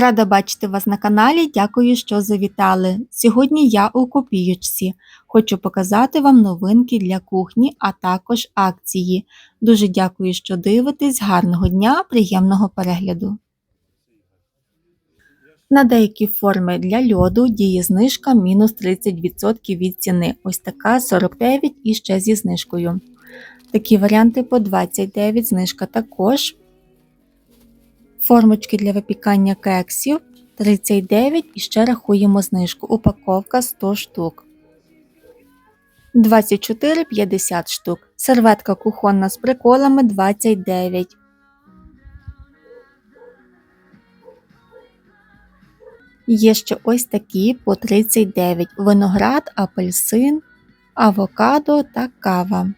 Рада бачити вас на каналі. Дякую, що завітали. Сьогодні я у копійочці. Хочу показати вам новинки для кухні, а також акції. Дуже дякую, що дивитесь. Гарного дня, приємного перегляду. На деякі форми для льоду діє знижка мінус 30% від ціни. Ось така 49 і ще зі знижкою. Такі варіанти по 29, знижка також. Формочки для випікання кексів 39 і ще рахуємо знижку. Упаковка 100 штук. 24,50 штук. Серветка кухонна з приколами 29. Є ще ось такі по 39. Виноград, апельсин, авокадо та кава.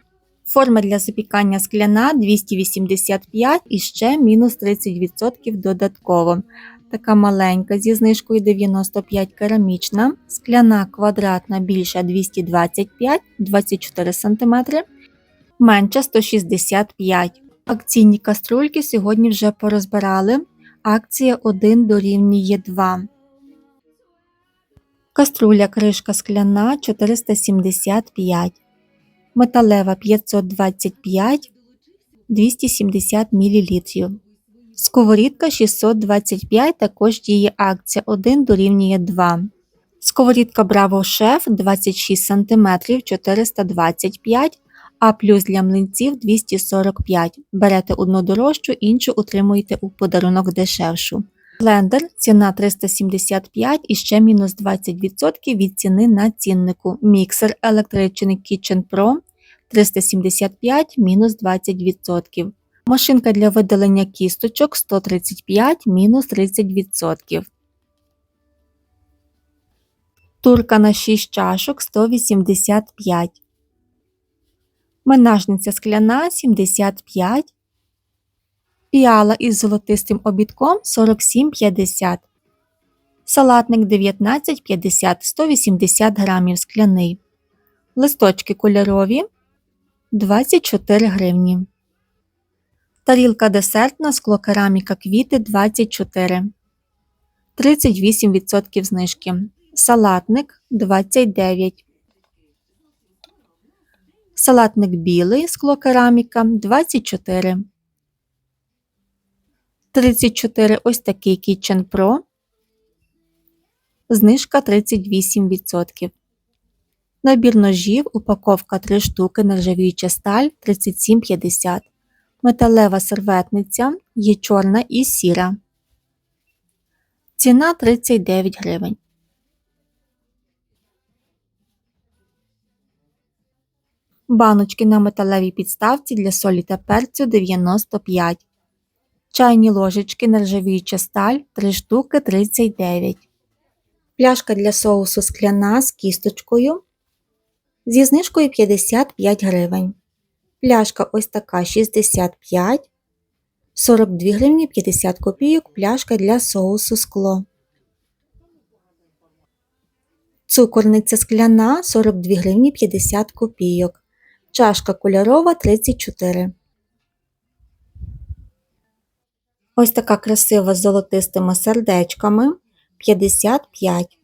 Форма для запікання скляна 285 і ще мінус 30% додатково. Така маленька зі знижкою 95 керамічна, скляна квадратна більша 225 24 см, менша 165 Акційні каструльки сьогодні вже порозбирали. Акція 1 дорівнює 2. Каструля кришка скляна 475 металева 525 270 мл. Сковорідка 625 також діє акція 1 дорівнює 2. Сковорідка Bravo Chef 26 см 425 а плюс для млинців 245. Берете одну дорожчу, іншу утримуєте у подарунок дешевшу. Блендер ціна 375 і ще мінус 20% від ціни на ціннику. Міксер електричний Kitchen Pro 375 мінус 20%. Машинка для видалення кісточок 135 мінус 30%. Турка на 6 чашок 185. Менажниця скляна 75. Піала із золотистим обідком 47,50. Салатник 19,50 180 грамів скляний. Листочки кольорові 24 гривні. Тарілка десертна склокераміка квіти 24. 38% знижки. Салатник 29. Салатник білий склокераміка 24. 34 ось такий Kitchen Pro. Знижка 38%. Набір ножів, упаковка 3 штуки, нержавіюча сталь 37,50. Металева серветниця є чорна і сіра. Ціна 39 гривень. Баночки на металевій підставці для солі та перцю 95. Чайні ложечки нержавіюча сталь 3 штуки 39. Пляшка для соусу скляна з кісточкою зі знижкою 55 гривень. Пляшка ось така 65, 42 гривні 50 копійок пляшка для соусу скло. Цукорниця скляна 42 гривні 50 копійок. Чашка кольорова 34. Ось така красива з золотистими сердечками 55.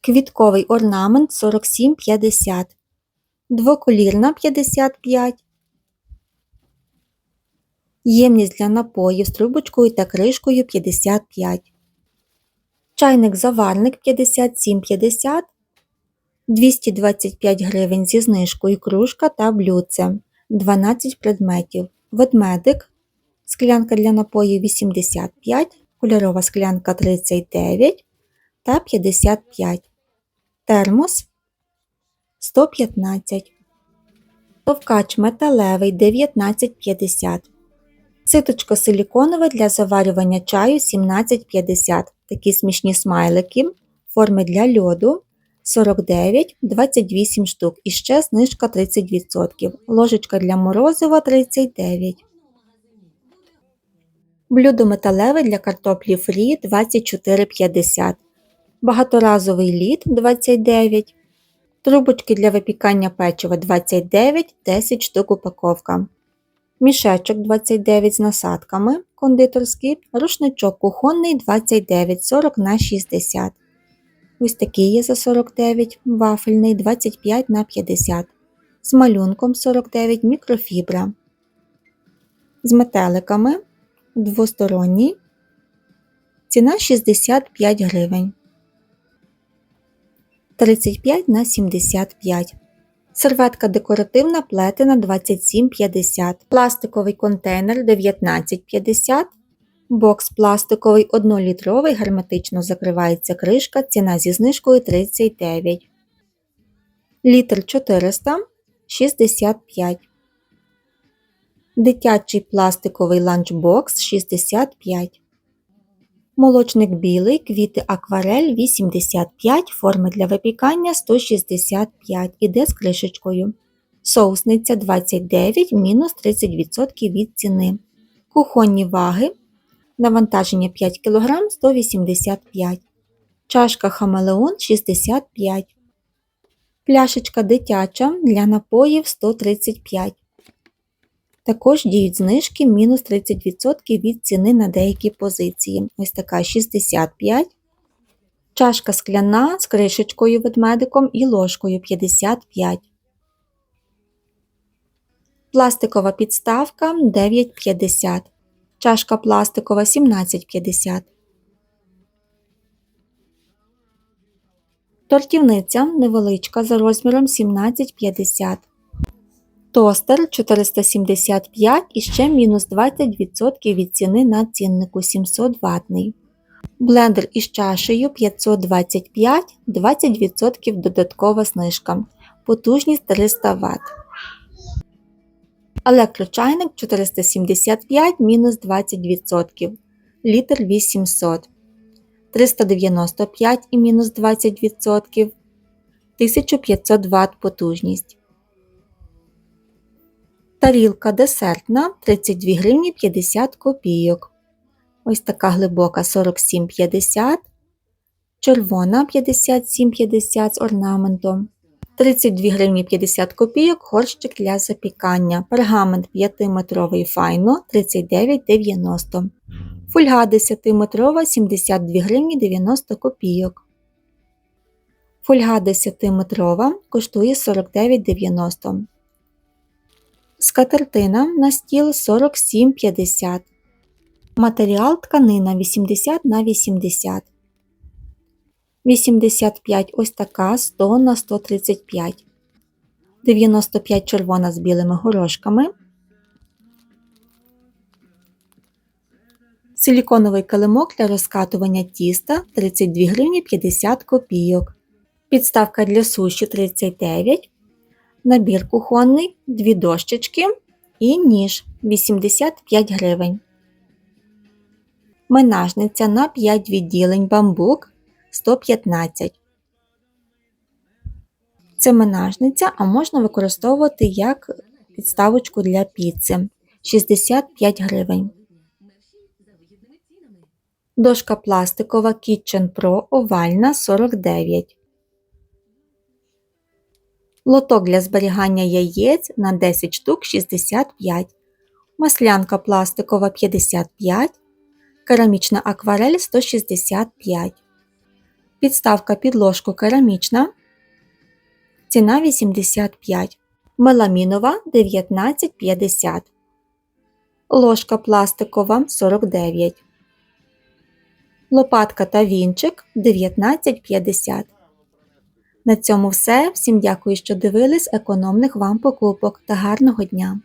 Квітковий орнамент 47,50. Двоколірна 55. Ємність для напоїв з трубочкою та кришкою 55. Чайник заварник 57,50. 225 гривень зі знижкою кружка та блюдце 12 предметів. Ведмедик. Склянка для напоїв 85, кольорова склянка 39 та 55. Термос 115. Товкач металевий 19,50. Ситочко силіконове для заварювання чаю 17,50. Такі смішні смайлики. Форми для льоду 49, 28 штук. І ще знижка 30%. Ложечка для морозива 39. Блюдо металеве для картоплі фрі 24,50. Багаторазовий лід 29. Трубочки для випікання печива 29, 10 штук упаковка. Мішечок 29 з насадками кондитерський, рушничок кухонний 29 40 на 60. Ось такий є за 49, вафельний 25 на 50. З малюнком 49 мікрофібра. З метеликами двосторонній. Ціна 65 гривень. 35 на 75. Серветка декоративна плетена 27,50. Пластиковий контейнер 19,50. Бокс пластиковий 1-літровий герметично закривається кришка. Ціна зі знижкою 39. Літр 400 65. Дитячий пластиковий ланчбокс 65. Молочник білий, квіти акварель 85, форми для випікання 165, іде з кришечкою. Соусниця 29, мінус 30% від ціни. Кухонні ваги. Навантаження 5 кг 185. Чашка хамелеон 65. Пляшечка дитяча для напоїв 135. Також діють знижки мінус 30% від ціни на деякі позиції. Ось така 65. Чашка скляна з кришечкою ведмедиком і ложкою 55. Пластикова підставка 9,50. Чашка пластикова 17,50. Тортівниця невеличка за розміром 17,50. Тостер 475 і ще мінус 20% від ціни на ціннику 700 ватний. Блендер із чашею 525, 20% додаткова знижка. Потужність 300 Вт. Електрочайник 475 мінус 20%. Літр 800. 395 і мінус 20%. 1500 Вт потужність. Тарілка десертна 32 гривні 50 копійок. Ось така глибока 47,50, червона 57,50 з орнаментом. 32 гривні 50 копійок горщик для запікання. Пергамент 5-метровий файно 39,90. Фольга 10-метрова 72 гривні 90 копійок. Фольга 10-метрова коштує 49,90. Скатертина на стіл 47,50. Матеріал тканина 80 на 80. 85 ось така 100 на 135. 95 червона з білими горошками. Силіконовий килимок для розкатування тіста 32 гривні 50 копійок. Підставка для суші 39 набір кухонний, дві дощечки і ніж 85 гривень. Менажниця на 5 відділень бамбук 115. Це менажниця, а можна використовувати як підставочку для піци 65 гривень. Дошка пластикова Kitchen Pro овальна 49 лоток для зберігання яєць на 10 штук 65, маслянка пластикова 55, керамічна акварель 165, підставка під ложку керамічна, ціна 85, меламінова 19,50, ложка пластикова 49, лопатка та вінчик 19,50. На цьому все. Всім дякую, що дивились економних вам покупок та гарного дня!